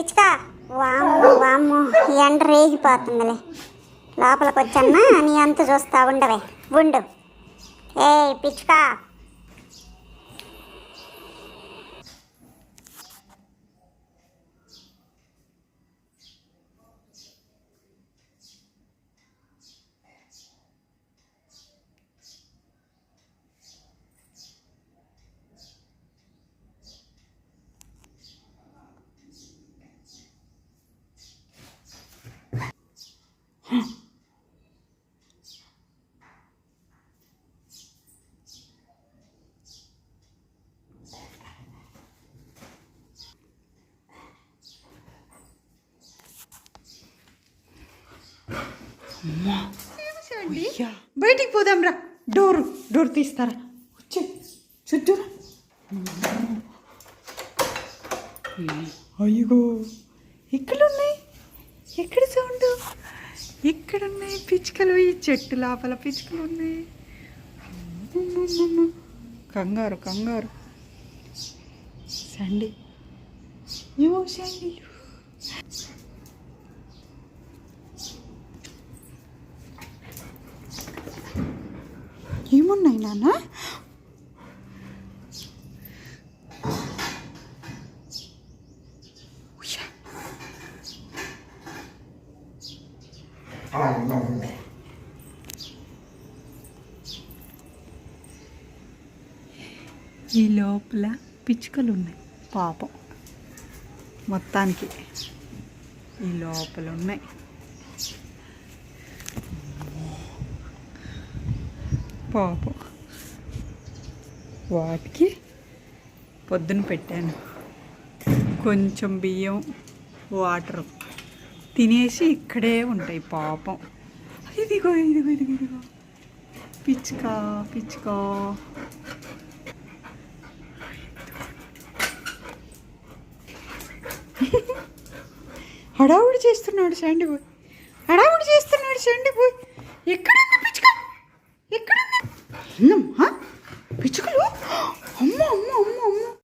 పిచ్చుక? వామ్మో వామ్మో ఎండ రేగిపోతుందిలే. లోపలికి వచ్చన్నా నీ అంత చూస్తా ఉండవే. ఉండు. ఏ పిచ్చుక. బయటికి పోదాం రా. డోర్ డోర్ తీస్తారా? వచ్చి. చుట్టూరా అయ్యో. ఎక్కడ ఉన్నాయి ఎక్కడ సౌండ్? ఎక్కడ ఉన్నాయి పిచ్చుకలు ఈ చెట్టు లోపల పిచ్చుకలు ఉన్నాయి. కంగారు కంగారు. సండి. ఏమో సండి. ఏమున్నాయి నాన్న. ఈ లోపల పిచ్చుకలు ఉన్నాయి పాపం. మొత్తానికి ఈ లోపల ఉన్నాయి పాపం. వాటికి పొద్దున పెట్టాను. కొంచెం బియ్యం వాటర్ తినేసి ఇక్కడే ఉంటాయి పాపం. ఇదిగో ఇదిగో ఇదిగో ఇదిగో. పిచ్చుక పిచ్చుక. హడావుడి చేస్తున్నాడు సండి పోయి హడావుడి చేస్తున్నాడు సండి పోయి ఎక్కడ Efendim ha?